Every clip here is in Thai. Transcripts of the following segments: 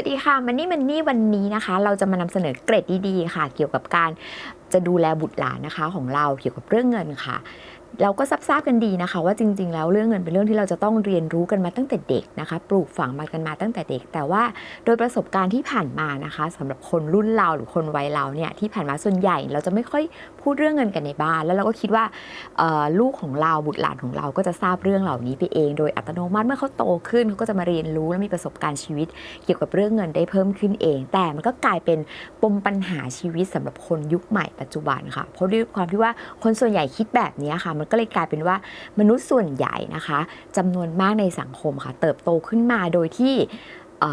วัสดีค่ะมันนี่มันนี่วันนี้นะคะ เราจะมานำเสนอเกรดดีๆค่ะ เกี่ยวกับการจะดูแลบุตรหลานนะคะของเราเกี่ยวกับเรื่องเงินค่ะเราก็ทราบกันดีนะคะ ว่าจริง ๆ แล้วเรื่องเงินเป็นเรื่องที่เราจะต้องเรียนรู้กันมาตั้งแต่เด็กนะคะ ปลูกฝังมากันมาตั้งแต่เด็ก แต่ว่าโดยประสบการณ์ที่ผ่านมานะคะสำหรับคนรุ่นเราหรือคนวัยเราเนี่ยที่ผ่านมาส่วนใหญ่ เราจะไม่ค่อยพูดเรื่องเงินกันในบ้าน แล้วเราก็คิดว่าลูกของเราบุตรหลานของเราก็จะทราบเรื่องเหล่านี้ไปเอง โดยอัตโนมัติเมื่อเขาโตขึ้นเขาก็จะมาเรียนรู้และมีประสบการณ์ชีวิต เกี่ยวกับเรื่องเงินได้เพิ่มขึ้นเอง แต่มันก็กลายเป็นปมปัญหาชีวิตสำหรับคนยุคใหม่ปัจจุบันค่ะเพราะด้วยความที่ว่าคนส่วนใหญ่คิดแบบนี้ค่ะมันก็เลยกลายเป็นว่ามนุษย์ส่วนใหญ่นะคะจำนวนมากในสังคมค่ะ เติบโตขึ้นมาโดยที่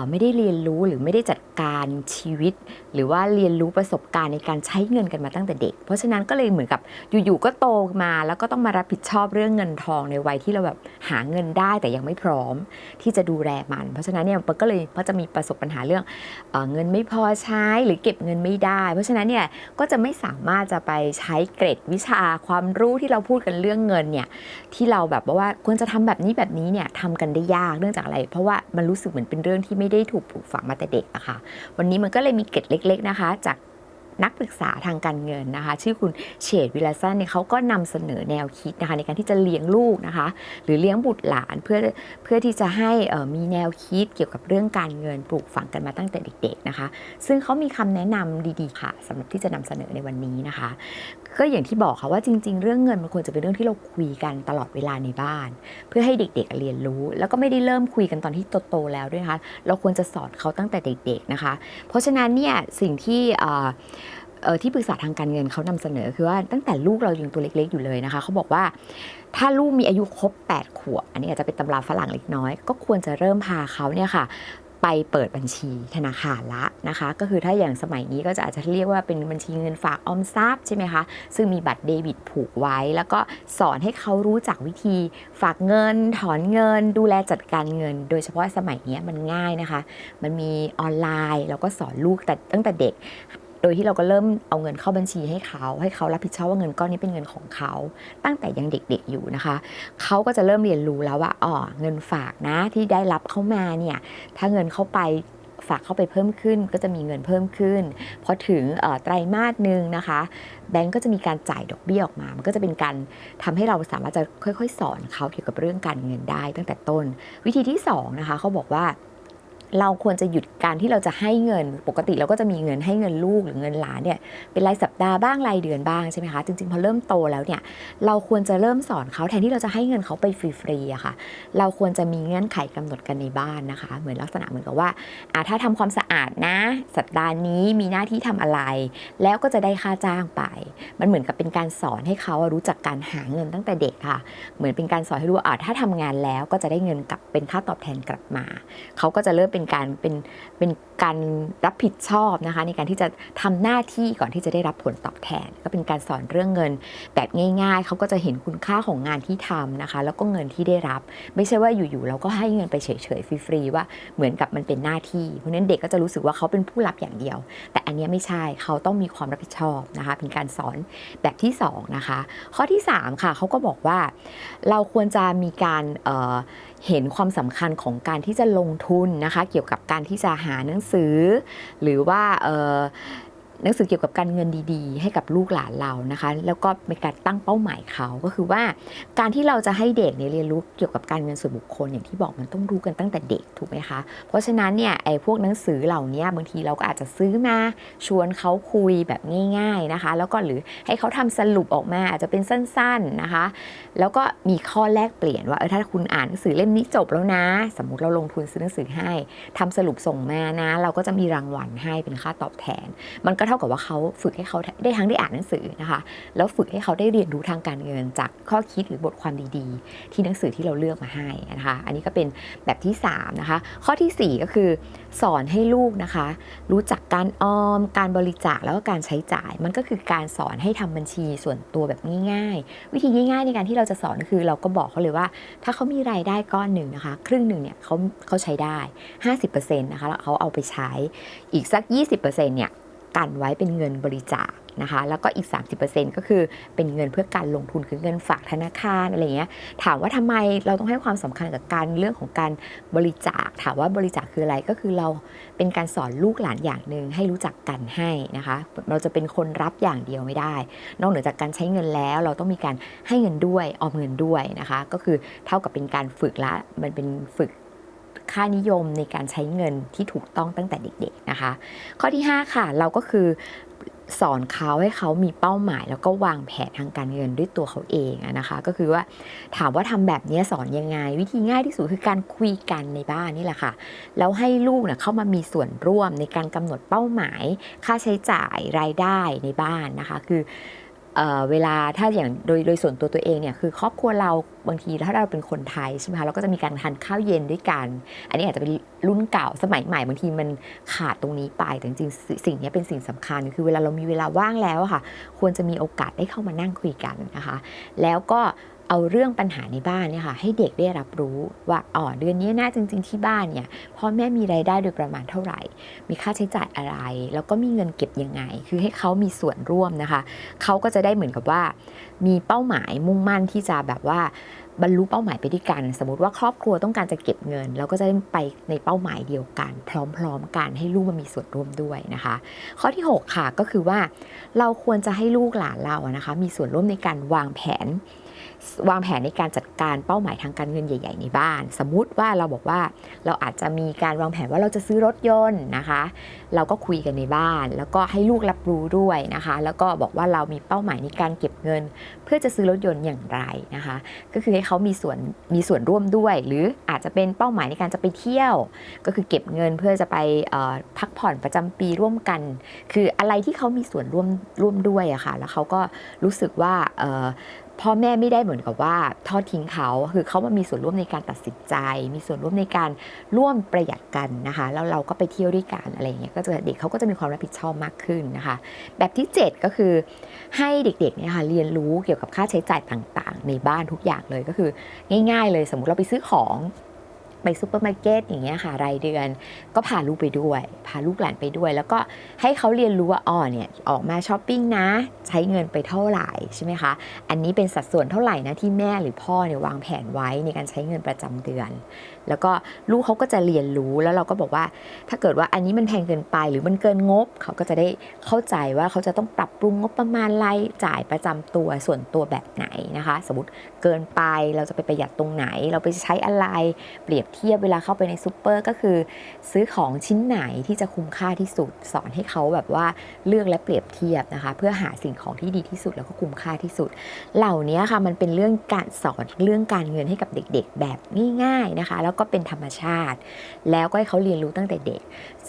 ไม่ได้เรียนรู้หรือไม่ได้จัดการชีวิต หรือว่าเรียนรู้ประสบการณ์ในการใช้เงินกันมาตั้งแต่เด็ก เพราะฉะนั้นก็เลยเหมือนกับอยู่ๆก็โตมา แล้วก็ต้องมารับผิดชอบเรื่องเงินทองในวัยที่เราแบบหาเงินได้แต่ยังไม่พร้อมที่จะดูแลมัน เพราะฉะนั้นเนี่ยมันก็เลยก็จะมีประสบปัญหาเรื่องเอเงินไม่พอใช้หรือเก็บเงินไม่ได้ เพราะฉะนั้นเนี่ยก็จะไม่สามารถจะไปใช้เกรดวิชาความรู้ที่เราพูดกันเรื่องเงินเนี่ยที่เราแบบว่าควรจะทำแบบนี้แบบนี้เนี่ยทำกันได้ยากเนื่องจากอะไร เพราะว่ามันรู้สึกเหมือนเป็นเรื่องที่ไม่ได้ถูกปลูกฝังมาแต่เด็กนะคะ วันนี้มันก็เลยมีเกร็ดเล็ก ๆ นะคะ จากนักปรึกษาทางการเงินนะคะ ชื่อคุณเฉดวิลาสันเนี่ยเขาก็นำเสนอแนวคิดนะคะในการที่จะเลี้ยงลูกนะคะ หรือเลี้ยงบุตรหลานเพื่อเพื่อที่จะให้มีแนวคิดเกี่ยวกับเรื่องการเงินปลูกฝังกันมาตั้งแต่เด็ก ๆนะคะ ซึ่งเขามีคำแนะนำดีๆค่ะสำหรับที่จะนำเสนอในวันนี้นะคะ ก็อย่างที่บอกค่ะว่าจริง ๆ เรื่องเงินมันควรจะเป็นเรื่องที่เราคุยกันตลอดเวลาในบ้าน เพื่อให้เด็กๆเรียนรู้ แล้วก็ไม่ได้เริ่มคุยกันตอนที่โตๆแล้วด้วยนะคะเราควรจะสอนเขาตั้งแต่เด็ก ๆนะคะ เพราะฉะนั้นเนี่ยสิ่งที่ที่ปรึกษาทางการเงินเขานำเสนอคือว่าตั้งแต่ลูกเรายังตัวเล็ก ๆ อยู่เลยนะคะเขาบอกว่าถ้าลูกมีอายุครบ 8 ขวบ อันนี้อาจจะเป็นตำราฝรั่งเล็กน้อย ก็ควรจะเริ่มพาเขาเนี่ยค่ะ ไปเปิดบัญชีธนาคารละนะคะ ก็คือถ้าอย่างสมัยนี้ก็จะอาจจะเรียกว่าเป็นบัญชีเงินฝากออมทรัพย์ใช่ไหมคะ ซึ่งมีบัตรเดบิตผูกไว้ แล้วก็สอนให้เขารู้จักวิธีฝากเงิน ถอนเงิน ดูแลจัดการเงิน โดยเฉพาะสมัยนี้มันง่ายนะคะ มันมีออนไลน์ แล้วก็สอนลูกแต่ตั้งแต่เด็ก โดยที่เราก็เริ่มเอาเงินเข้าบัญชีให้เขา ให้เขารับผิดชอบว่าเงินก้อนนี้เป็นเงินของเขา ตั้งแต่ยังเด็กๆอยู่นะคะ เขาก็จะเริ่มเรียนรู้แล้วว่าอ๋อเงินฝากนะที่ได้รับเข้ามาเนี่ยถ้าเงินเข้าไปฝากเข้าไปเพิ่มขึ้นก็จะมีเงินเพิ่มขึ้นพอถึงไตรมาสหนึ่งนะคะ แบงก์ก็จะมีการจ่ายดอกเบี้ยออกมา มันก็จะเป็นการทำให้เราสามารถจะค่อยๆ สอนเขาเกี่ยวกับเรื่องการเงินได้ตั้งแต่ต้น วิธีที่สองนะคะเขาบอกว่า เราควรจะหยุดการที่เราจะให้เงินปกติเราก็จะมีเงินให้เงินลูกหรือเงินหลานเนี่ยเป็นรายสัปดาห์บ้างรายเดือนบ้างใช่ไหมคะจริงๆพอเริ่มโตแล้วเนี่ยเราควรจะเริ่มสอนเขาแทนที่เราจะให้เงินเขาไปฟรีๆอะค่ะ เราควรจะมีเงื่อนไขกำหนดกันในบ้านนะคะ เหมือนลักษณะเหมือนกับว่าอ่าถ้าทำความสะอาดนะ สัปดาห์นี้มีหน้าที่ทำอะไร แล้วก็จะได้ค่าจ้างไป มันเหมือนกับเป็นการสอนให้เขารู้จักการหาเงินตั้งแต่เด็กค่ะ เหมือนเป็นการสอนให้รู้ว่าอ่าถ้าทำงานแล้วก็จะได้เงินกลับเป็นค่าตอบแทนกลับมาเขาก็จะเริ่มเป็นการเป็นเป็นการรับผิดชอบนะคะ ในการที่จะทำหน้าที่ก่อนที่จะได้รับผลตอบแทน ก็เป็นการสอนเรื่องเงินแบบง่าย ๆ เขาก็จะเห็นคุณค่าของงานที่ทำนะคะ แล้วก็เงินที่ได้รับ ไม่ใช่ว่าอยู่ๆเราก็ให้เงินไปเฉยๆฟรีๆว่าเหมือนกับมันเป็นหน้าที่เพราะนั้นเด็กก็จะรู้สึกว่าเขาเป็นผู้รับอย่างเดียว แต่อันนี้ไม่ใช่เขาต้องมีความรับผิดชอบนะคะ เป็นการสอนแบบที่สองนะคะข้อที่สามค่ะเขาก็บอกว่าเราควรจะมีการ เห็นความสำคัญของการที่จะลงทุนนะคะ เกี่ยวกับการที่จะหาหนังสือ หรือว่าเออ หนังสือเกี่ยวกับการเงินดีๆ ให้กับลูกหลานเรานะคะ แล้วก็เป็นการตั้งเป้าหมายเขาก็คือว่า การที่เราจะให้เด็กเนี่ยเรียนรู้เกี่ยวกับการเงินส่วนบุคคลอย่างที่บอกมันต้องรู้กันตั้งแต่เด็กถูกไหมคะเพราะฉะนั้นเนี่ยไอ้พวกหนังสือเหล่านี้บางทีเราก็อาจจะซื้อมาชวนเขาคุยแบบง่าย ๆนะคะ แล้วก็หรือให้เขาทำสรุปออกมาอาจจะเป็นสั้นๆนะคะ แล้วก็มีข้อแลกเปลี่ยนว่าเออถ้าคุณอ่านหนังสือเล่มนี้จบแล้วนะ สมมุติเราลงทุนซื้อหนังสือให้ทำสรุปส่งมานะ เราก็จะมีรางวัลให้เป็นค่าตอบแทน มันก็เท่ากับว่าเขาฝึกให้เขาได้ทั้งได้อ่านหนังสือนะคะแล้วฝึกให้เขาได้เรียนรู้ทางการเงินจากข้อคิดหรือบทความดีๆ ที่หนังสือที่เราเลือกมาให้นะคะอันนี้ก็เป็นแบบที่3นะคะข้อทีสี่4 ก็คือ สอนให้ลูกนะคะ รู้จักการออม การบริจาคแล้วก็การใช้จ่าย มันก็คือการสอนให้ทำบัญชีส่วนตัวแบบง่ายๆ วิธีง่ายๆในการที่เราจะสอนก็คือเราก็บอกเขาเลยว่า ถ้าเขามีรายได้ก้อนหนึ่งนะคะ ครึ่งหนึ่งเนี่ยเขาเขาใช้ได้ 50%นะคะแล้วเขาเอาไปใช้อีกสัก 20%เนี่ย กันไว้เป็นเงินบริจาคนะคะ แล้วก็อีก 30%ก็คือเป็นเงินเพื่อการลงทุนคือเงินฝากธนาคารอะไรเงี้ย ถามว่าทำไมเราต้องให้ความสำคัญกับการเรื่องของการบริจาค ถามว่าบริจาคคืออะไรก็คือเราเป็นการสอนลูกหลานอย่างหนึ่งให้รู้จักกันให้นะคะ เราจะเป็นคนรับอย่างเดียวไม่ได้ นอกเหนือจากการใช้เงินแล้ว เราต้องมีการให้เงินด้วยออมเงินด้วยนะคะ ก็คือเท่ากับเป็นการฝึกละมันเป็นฝึก ค่านิยมในการใช้เงินที่ถูกต้องตั้งแต่เด็กๆนะคะ ข้อที่ 5 ค่ะ เราก็คือสอนเขาให้เขามีเป้าหมาย แล้วก็วางแผนทางการเงินด้วยตัวเขาเองนะคะ ก็คือว่าถามว่าทำแบบนี้สอนยังไง วิธีง่ายที่สุดคือการคุยกันในบ้านนี่แหละค่ะแล้วให้ลูกเนะเข้ามามีส่วนร่วมในการกำหนดเป้าหมาย ค่าใช้จ่ายรายได้ในบ้านนะคะ คือ เวลาถ้าอย่างโดยโดยส่วนตัวตัวเองเนี่ยคือครอบครัวเราบางทีถ้าเราเป็นคนไทยใช่ไหมคะเราก็จะมีการทานข้าวเย็นด้วยกัน อันนี้อาจจะเป็นรุ่นเก่าสมัยใหม่บางทีมันขาดตรงนี้ไปแต่จริงสิ่งนี้เป็นสิ่งสำคัญ คือเวลาเรามีเวลาว่างแล้วค่ะ ควรจะมีโอกาสได้เข้ามานั่งคุยกันนะคะ แล้วก็ เอาเรื่องปัญหาในบ้านเนี่ยค่ะให้เด็กได้รับรู้ว่าอ๋อเดือนนี้นะจริง ๆ ที่บ้านเนี่ยพ่อแม่มีรายได้โดยประมาณเท่าไหร่ มีค่าใช้จ่ายอะไร แล้วก็มีเงินเก็บยังไง คือให้เขามีส่วนร่วมนะคะ เขาก็จะได้เหมือนกับว่า มีเป้าหมายมุ่งมั่นที่จะแบบว่า บรรลุเป้าหมายไปด้วยกัน สมมติว่าครอบครัวต้องการจะเก็บเงิน เราก็จะไปในเป้าหมายเดียวกัน พร้อมๆกันให้ลูกมันมีส่วนร่วมด้วยนะคะ ข้อที่ 6 ค่ะก็คือว่าเราควรจะให้ลูกหลานเรานะคะ มีส่วนร่วมในการวางแผน วางแผนในการจัดการเป้าหมายทางการเงินใหญ่ ๆ ในบ้าน สมมุติว่าเราบอกว่าเราอาจจะมีการวางแผนว่าเราจะซื้อรถยนต์นะคะ เราก็คุยกันในบ้าน แล้วก็ให้ลูกรับรู้ด้วยนะคะ แล้วก็บอกว่าเรามีเป้าหมายในการเก็บเงิน เพื่อจะซื้อรถยนต์อย่างไรนะคะ ก็คือให้เขามีส่วนมีส่วนร่วมด้วย หรืออาจจะเป็นเป้าหมายในการจะไปเที่ยว ก็คือเก็บเงินเพื่อจะไปพักผ่อนประจำปีร่วมกัน คืออะไรที่เขามีส่วนร่วมร่วมด้วยอะค่ะแล้วเขาก็รู้สึกว่า พ่อแม่ไม่ได้เหมือนกับว่าทอดทิ้งเขา คือเขามามีส่วนร่วมในการตัดสินใจ มีส่วนร่วมในการร่วมประหยัดกันนะคะ แล้วเราก็ไปเที่ยวด้วยกันอะไรเงี้ย ก็จะเด็กเขาก็จะมีความรับผิดชอบมากขึ้นนะคะ แบบที่ 7 ก็คือให้เด็กๆเนี่ยค่ะเรียนรู้เกี่ยวกับค่าใช้จ่ายต่างๆ ในบ้านทุกอย่างเลยก็คือ ง่าย ๆ เลยสมมติเราไปซื้อของ ไปซูเปอร์มาร์เก็ตอย่างเงี้ยค่ะรายเดือน ก็พาลูกไปด้วย พาลูกหลานไปด้วย แล้วก็ให้เขาเรียนรู้ว่าอ๋อเนี่ยออกมาช้อปปิ้งนะ ใช้เงินไปเท่าไหร่ใช่ไหมคะอันนี้เป็นสัดส่วนเท่าไหร่นะที่แม่หรือพ่อเนี่ยวางแผนไว้ในการใช้เงินประจำเดือน แล้วก็ลูกเขาก็จะเรียนรู้แล้วเราก็บอกว่า ถ้าเกิดว่าอันนี้มันแพงเกินไปหรือมันเกินงบ เขาก็จะได้เข้าใจว่าเขาจะต้องปรับปรุงงบประมาณรายจ่ายประจำตัวส่วนตัวแบบไหนนะคะ สมมติเกินไปเราจะไปประหยัดตรงไหน เราไปใช้อะไรเปรียบเทียบเวลาเข้าไปในซูเปอร์ก็คือ ซื้อของชิ้นไหนที่จะคุ้มค่าที่สุด สอนให้เขาแบบว่าเลือกและเปรียบเทียบนะคะ เพื่อหาสิ่งของที่ดีที่สุดแล้วก็คุ้มค่าที่สุด เหล่านี้ค่ะมันเป็นเรื่องการสอนเรื่องการเงินให้กับเด็กๆ แบบง่ายๆนะคะ แล้วก็เป็นธรรมชาติ แล้วก็ให้เขาเรียนรู้ตั้งแต่เด็ก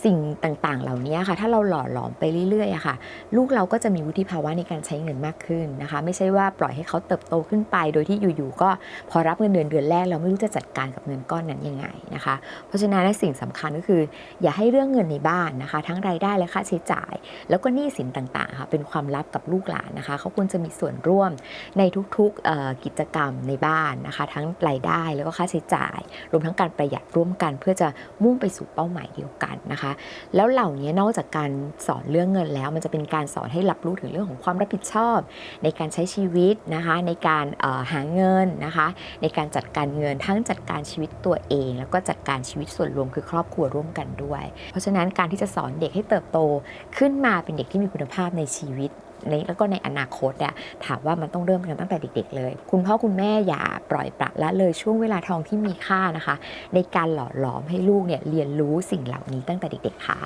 สิ่งต่างๆ เหล่านี้ค่ะ ถ้าเราหล่อหลอมไปเรื่อยๆอะค่ะ ลูกเราก็จะมีวุฒิภาวะในการใช้เงินมากขึ้นนะคะ ไม่ใช่ว่าปล่อยให้เขาเติบโตขึ้นไป โดยที่อยู่ๆก็พอรับเงินเดือนเดือนแรกเราไม่รู้จะจัดการกับเงินก้อนนั้นยังไงนะคะ เพราะฉะนั้นสิ่งสำคัญก็คือ อย่าให้เรื่องเงินในบ้านนะคะ ทั้งรายได้และค่าใช้จ่าย แล้วก็หนี้สินต่างๆค่ะเป็นความลับกับลูกหลานนะคะเขาควรจะมีส่วนร่วมในทุกๆกิจกรรมในบ้านนะคะ ทั้งรายได้แล้วก็ค่าใช้จ่าย รวมทั้งการประหยัดร่วมกัน เพื่อจะมุ่งไปสู่เป้าหมายเดียวกันนะคะ แล้วเหล่านี้นอกจากการสอนเรื่องเงินแล้ว มันจะเป็นการสอนให้รับรู้ถึงเรื่องของความรับผิดชอบ ในการใช้ชีวิตนะคะในการหาเงินนะคะ ในการจัดการเงินทั้งจัดการชีวิตตัวเององ แล้วก็จัดการชีวิตส่วนรวมคือครอบครัวร่วมกันด้วย เพราะฉะนั้นการที่จะสอนเด็กให้เติบโตขึ้นมาเป็นเด็กที่มีคุณภาพในชีวิตในแล้วก็ในอนาคตอะถามว่ามันต้องเริ่มกันตั้งแต่เด็ก ๆ เลย คุณพ่อคุณแม่อย่าปล่อยปละละเลยช่วงเวลาทองที่มีค่านะคะ ในการหล่อหลอมให้ลูกเนี่ยเรียนรู้สิ่งเหล่านี้ตั้งแต่เด็ก ๆ ค่ะ